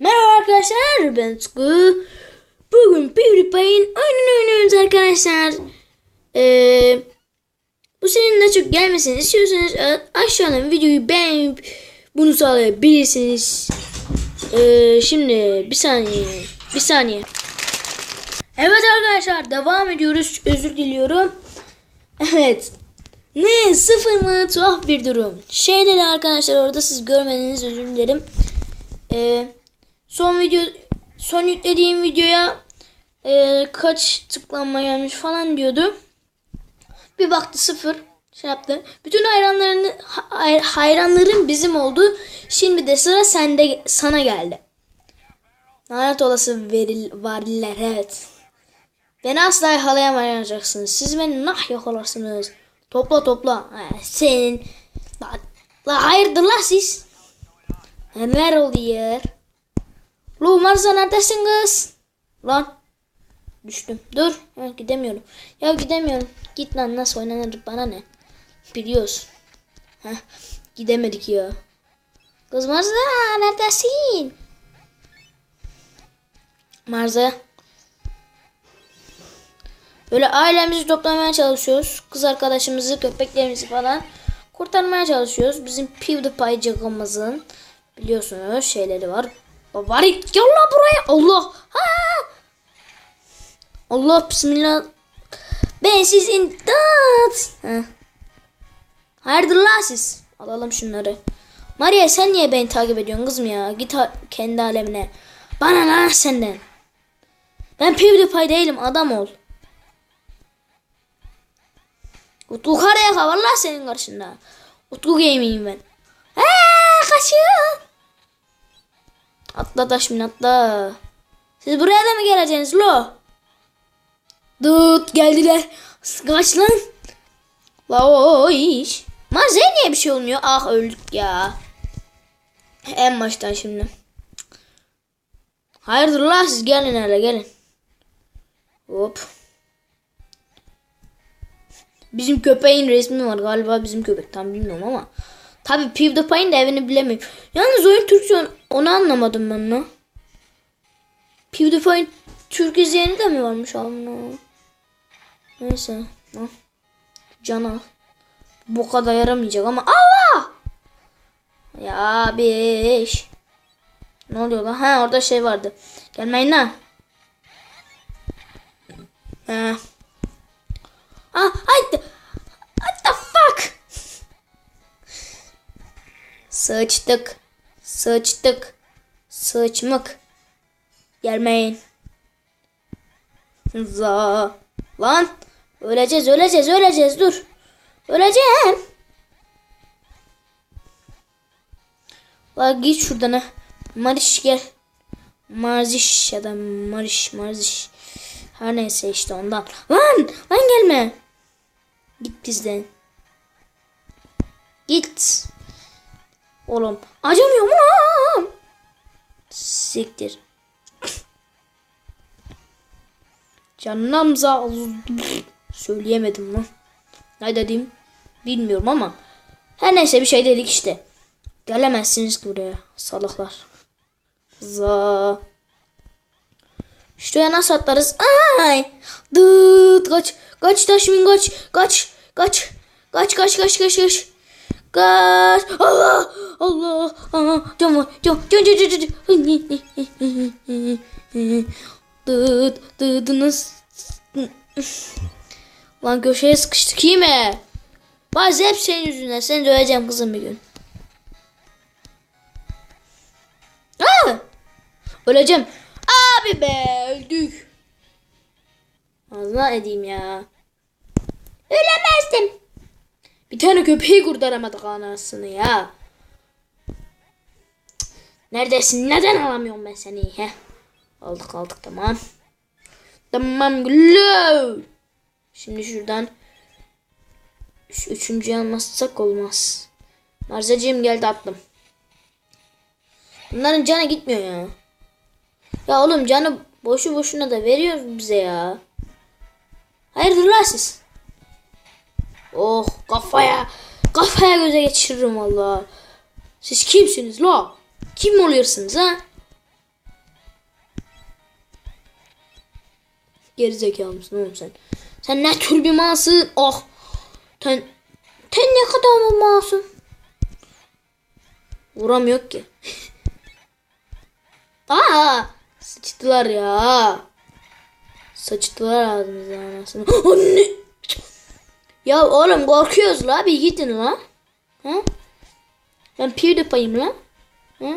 Merhaba arkadaşlar ben Tutku. Bugün PewDiePie'in oyununu oynuyoruz arkadaşlar. Ee, bu senin de çok gelmesini istiyorsanız aşağıdan videoyu beğenip bunu sağlayabilirsiniz. Ee, şimdi bir saniye. Bir saniye. Evet arkadaşlar devam ediyoruz. Özür diliyorum. Evet. Ne sıfır mı tuhaf bir durum. Şeyleri arkadaşlar orada siz görmediniz özür dilerim. Ee, son video son yüklediğim videoya e, kaç tıklanma gelmiş falan diyordu. Bir baktı sıfır şey yaptı. Bütün hayranların hay- hayranların bizim oldu. Şimdi de sıra sende sana geldi. Lanet olası veril, variller evet. Beni asla yakalayamayacaksınız. Siz beni nah yakalarsınız. Topla topla. Ha, senin. La, la hayırdır la siz? Neler oluyor? Lu Marza neredesin kız? Lan. Düştüm. Dur. Ha, gidemiyorum. Ya gidemiyorum. Git lan nasıl oynanır bana ne? Biliyorsun. Heh, gidemedik ya. Kız Marza neredesin? Marza. Böyle ailemizi toplamaya çalışıyoruz. Kız arkadaşımızı, köpeklerimizi falan kurtarmaya çalışıyoruz. Bizim PewDiePie cıgımızın biliyorsunuz şeyleri var. Var gel lan buraya. Allah. Ha! Allah bismillah. Ben siz imdat. Ha. Hayırdır lan siz? Alalım şunları. Maria sen niye beni takip ediyorsun kızım ya? Git kendi alemine. Bana lan senden. Ben PewDiePie değilim adam ol. Utku karaya kavarlar senin karşında. Utku gaming'im ben. Eee kaçıyor. Atla taş min atla. Siz buraya da mı geleceksiniz lo? Dut geldiler. Kaç lan. La o, iş. Mazeye niye bir şey olmuyor? Ah öldük ya. En baştan şimdi. Hayırdır la siz gelin hele gelin. Hop. Bizim köpeğin resmi var galiba bizim köpek tam bilmiyorum ama. Tabi PewDiePie'in de evini bilemiyorum. Yalnız oyun Türkçe onu anlamadım ben ne. PewDiePie'in Türk izleyeni de mi varmış Allah. Neyse. Al. Can al. Bu kadar yaramayacak ama Allah! Ya beş. Ne oluyor lan? Ha orada şey vardı. Gelmeyin lan. Sıçtık. Sıçtık. Sıçmık. Gelmeyin. Za. Lan. Öleceğiz, öleceğiz, öleceğiz. Dur. Öleceğim. Lan git şuradan ha. Mariş gel. Marziş ya da Mariş, Marziş. Her neyse işte ondan. Lan! Lan gelme. Git bizden. Git. Oğlum acımıyor mu lan? Siktir. Canımza söyleyemedim lan. Ne dedim bilmiyorum ama. Her neyse bir şey dedik işte. Gelemezsiniz ki buraya salaklar. Za. Şuraya nasıl atlarız? Ay! Dıt kaç. Kaç Taşmin kaç. Kaç. Kaç. Kaç kaç kaç kaç kaç. Kaç. Allah. Allah. Aa, can var. Can. Can can can can. Dıt. Dıdınız. Lan köşeye sıkıştık iyi mi? Bazı hep senin yüzünden. Seni döveceğim kızım bir gün. Aa! Öleceğim. Abi be öldük. Allah edeyim ya. Ölemezdim. Bir tane köpeği kurtaramadık anasını ya. Neredesin? Neden alamıyorum ben seni? He? Aldık aldık tamam. Tamam gülüm. Şimdi şuradan şu üçüncüyü almazsak olmaz. Marzacığım geldi attım. Bunların canı gitmiyor ya. Ya oğlum canı boşu boşuna da veriyor bize ya. Hayırdır lan siz? Oh kafaya kafaya göze geçiririm valla. Siz kimsiniz la? Kim oluyorsunuz ha? Geri zekalı mısın oğlum sen? Sen ne tür bir malsın? Oh. Sen, sen ne kadar mı masın? malsın? Vuramıyor ki. Aa! Sıçtılar ya. Saçtılar ağzımızdan anasını. Anne! Ya oğlum korkuyoruz la bir gidin la. Ha? Ben PewDiePie'yim la. Ha?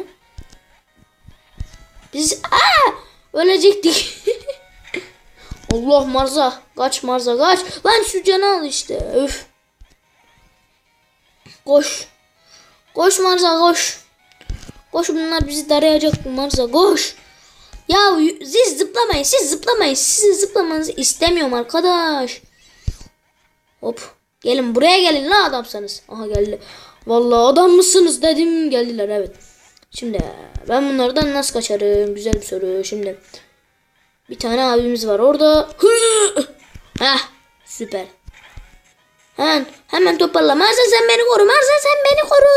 Biz aa ölecektik. Allah Marza kaç Marza kaç. Lan şu canı al işte. Öf. Koş. Koş Marza koş. Koş bunlar bizi darayacak Marza koş. Ya siz zıplamayın siz zıplamayın. Sizin zıplamanızı istemiyorum arkadaş. Hop. Gelin buraya gelin la adamsanız. Aha geldi. Vallahi adam mısınız dedim geldiler evet. Şimdi ben bunlardan nasıl kaçarım? Güzel bir soru. Şimdi bir tane abimiz var orada. Heh süper. Hemen hemen toparla. Marza sen beni koru. Marza sen beni koru.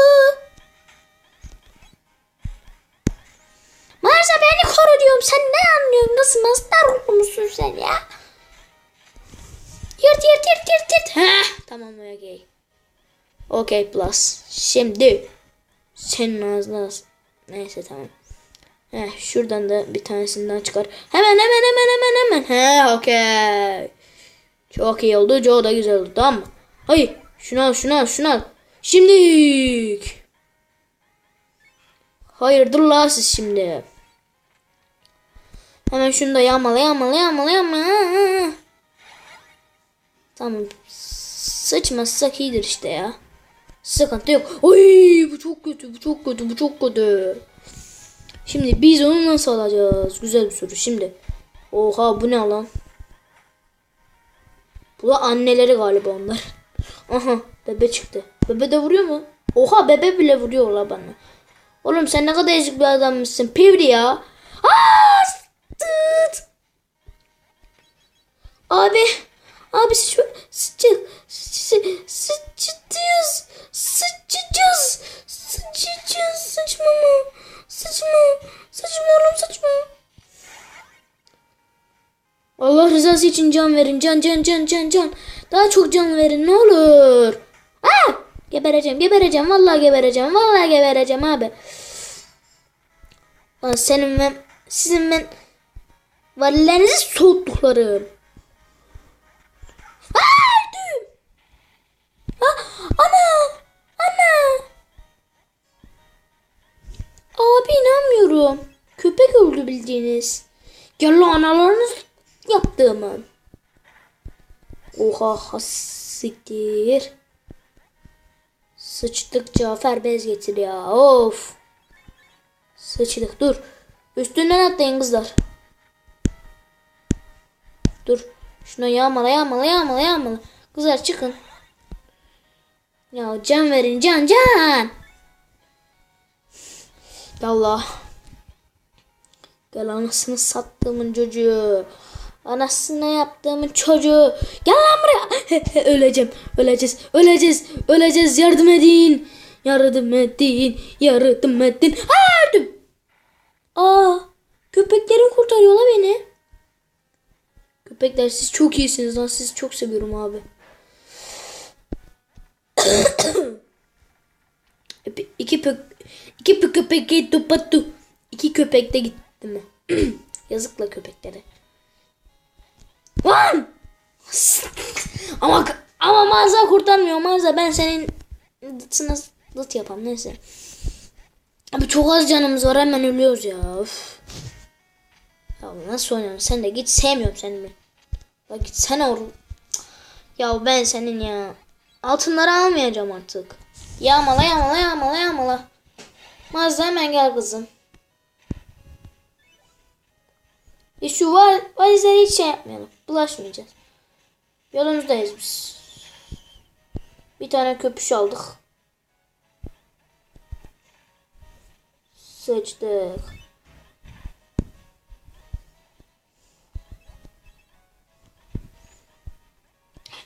Marza beni koru diyorum. Sen ne anlıyorsun? Nasıl mastar musun sen ya? Yırt yırt yırt yırt yırt. Heh, tamam okey. Okey plus. Şimdi senin ağzına neyse tamam. Heh, şuradan da bir tanesinden çıkar. Hemen hemen hemen hemen hemen. He okey. Çok iyi oldu. Joe da güzel oldu tamam mı? Hayır. Şunu al şunu al şunu al. Şimdi. Hayırdır la siz şimdi. Hemen şunu da yağmala yağmala yağmala yağmala. Tamam. Sıçmazsak iyidir işte ya. Sıkıntı yok. Oy bu çok kötü bu çok kötü bu çok kötü. Şimdi biz onu nasıl alacağız? Güzel bir soru. Şimdi. Oha bu ne lan? Bu da anneleri galiba onlar. Aha bebe çıktı. Bebe de vuruyor mu? Oha bebe bile vuruyor la bana. Oğlum sen ne kadar ezik bir adammışsın. Pivri ya. Aa, için can verin. Can can can can can. Daha çok can verin ne olur. Aa! Gebereceğim gebereceğim. Vallahi gebereceğim. Vallahi gebereceğim abi. Lan senin ben sizin ben valilerinizi soğuttuklarım. Öldüm. Aa, ana! Abi inanmıyorum. Köpek öldü bildiğiniz. Ya lan analarınız yaptığımı. Oha hassiktir. Sıçtık Cafer bez getir ya. Of. Sıçtık dur. Üstünden atlayın kızlar. Dur. Şuna yağmala yağmala yağmala yağmala. Kızlar çıkın. Ya can verin can can. Yallah. Gel anasını sattığımın çocuğu. Anasına yaptığımın çocuğu. Gel lan buraya. öleceğim. Öleceğiz. Öleceğiz. Öleceğiz. Yardım edin. Yardım edin. Yardım edin. Aa, öldüm. Aa, köpeklerim kurtarıyor la beni. Köpekler siz çok iyisiniz lan. Sizi çok seviyorum abi. iki pök iki pök köpek gitti pattu. İki köpek de gitti mi? Yazıkla köpeklere. Lan! ama ama Marza kurtarmıyor Marza ben senin dıtına dıt yapam neyse. Abi çok az canımız var hemen ölüyoruz ya. Üf. Ya nasıl oynuyorsun sen de git sevmiyorum seni ben. Ya git sen oğlum. Ya ben senin ya. Altınları almayacağım artık. Yağmala yağmala yağmala yağmala. Mazda hemen gel kızım. E şu var, valizleri hiç şey yapmayalım. Bulaşmayacağız. Yolumuzdayız biz. Bir tane köpüş aldık. Sıçtık.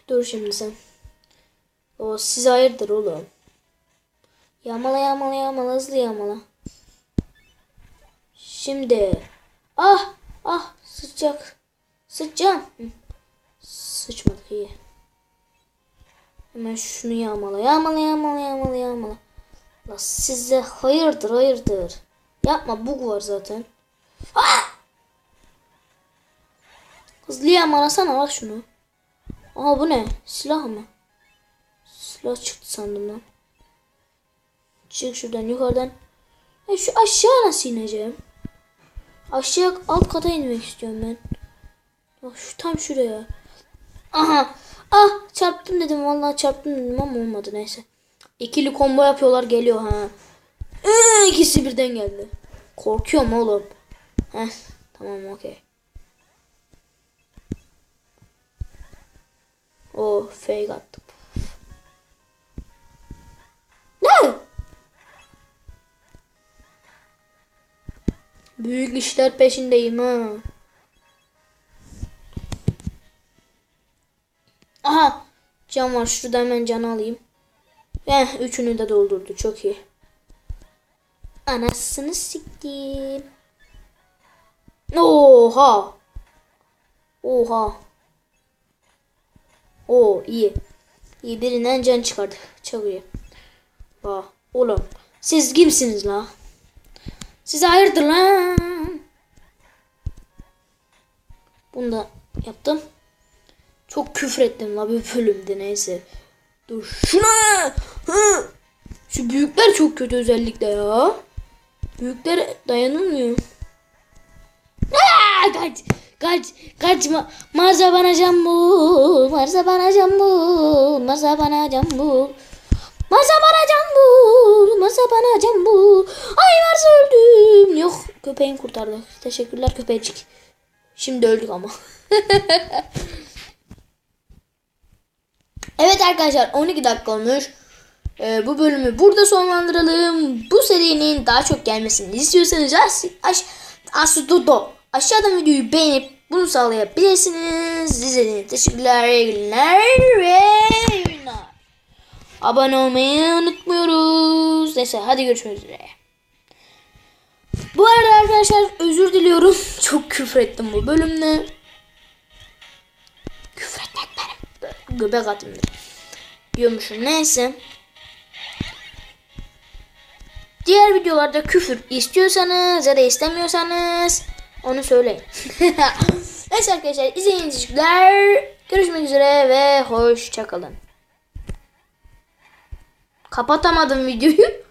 Dur şimdi sen. O siz hayırdır oğlum. Yağmala yağmala yağmala hızlı yağmala. Şimdi. Ah ah sıcak. Sıçacağım. Hı. Sıçmadık iyi. Hemen şunu yağmala. Yağmala yağmala yağmala yağmala. La size hayırdır hayırdır. Yapma bug var zaten. Aa! Hızlı yağmalasana bak şunu. Aa bu ne? Silah mı? Silah çıktı sandım lan. Çık şuradan yukarıdan. E şu aşağı nasıl ineceğim? Aşağı alt kata inmek istiyorum ben. Bak şu tam şuraya. Aha. Ah çarptım dedim vallahi çarptım dedim ama olmadı neyse. İkili combo yapıyorlar geliyor ha. Ee, ikisi birden geldi. Korkuyorum oğlum. Heh tamam okey. Oh fake attım. Büyük işler peşindeyim ha. Aha. Can var. Şurada hemen canı alayım. Eh üçünü de doldurdu. Çok iyi. Anasını siktim. Oha. Oha. Oo iyi. İyi birinden can çıkardı. Çok iyi. Bak oğlum. Siz kimsiniz la? Size hayırdır lan? Bunu da yaptım. Çok küfür ettim la bir bölümde neyse. Dur şuna. Hı. Şu büyükler çok kötü özellikle ya. Büyükler dayanılmıyor. Aa, kaç. Kaç. Kaçma. Marza bana can bul. Marza bana can bul. Marza bana can bul. Marza bana can bul. Marza bana can bul. Ay Marza öldüm. Yok köpeğin kurtardı. Teşekkürler köpecik. Şimdi öldük ama. Evet arkadaşlar 12 dakika olmuş. Ee, bu bölümü burada sonlandıralım. Bu serinin daha çok gelmesini istiyorsanız aş, aş, aşağıda, aşağıdan videoyu beğenip bunu sağlayabilirsiniz. İzlediğiniz için teşekkürler, iyi günler ve. Abone olmayı unutmuyoruz. Neyse hadi görüşmek üzere. Bu arada arkadaşlar özür diliyorum. Çok küfür ettim bu bölümde. Küfür etmek benim göbek atımdır. Diyormuşum neyse. Diğer videolarda küfür istiyorsanız ya da istemiyorsanız onu söyleyin. neyse arkadaşlar teşekkürler. Görüşmek üzere ve hoşçakalın. Kapatamadım videoyu.